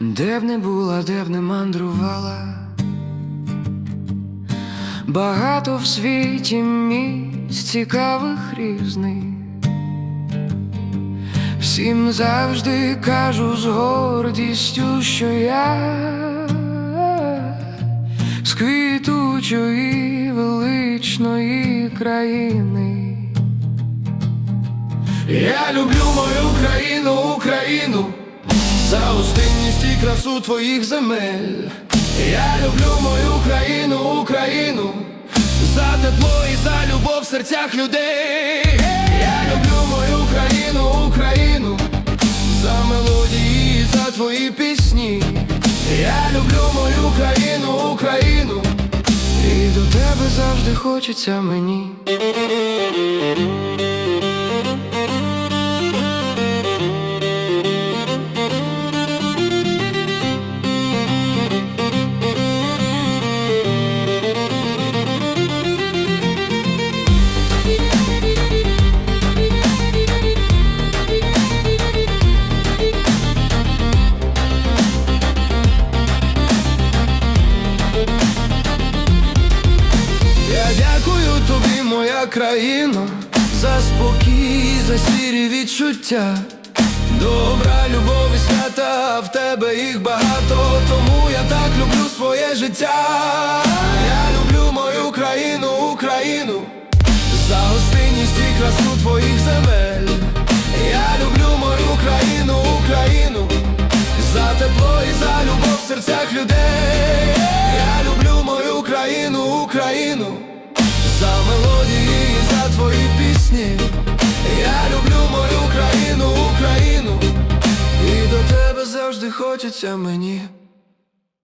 Де б не була, де б не мандрувала, багато в світі місць цікавих різних. Всім завжди кажу з гордістю, що я з квітучої величної країни. Я люблю мою гостинність і красу твоїх земель. Я люблю мою країну, Україну, за тепло і за любов в серцях людей. Я люблю мою країну, Україну, за мелодії, і за твої пісні. Я люблю мою країну, Україну. І до тебе завжди хочеться мені. Моя за спокій, за сірі відчуття. Добра любов і свята, в тебе їх багато, тому я так люблю своє життя. Я люблю мою країну, Україну, за гостинність і красу твоїх земель. Я люблю мою країну, Україну, за тепло і за любов в серцях людей. Я люблю мою країну, Україну, і твої пісні. Я люблю мою країну, Україну, і до тебе завжди хочеться мені.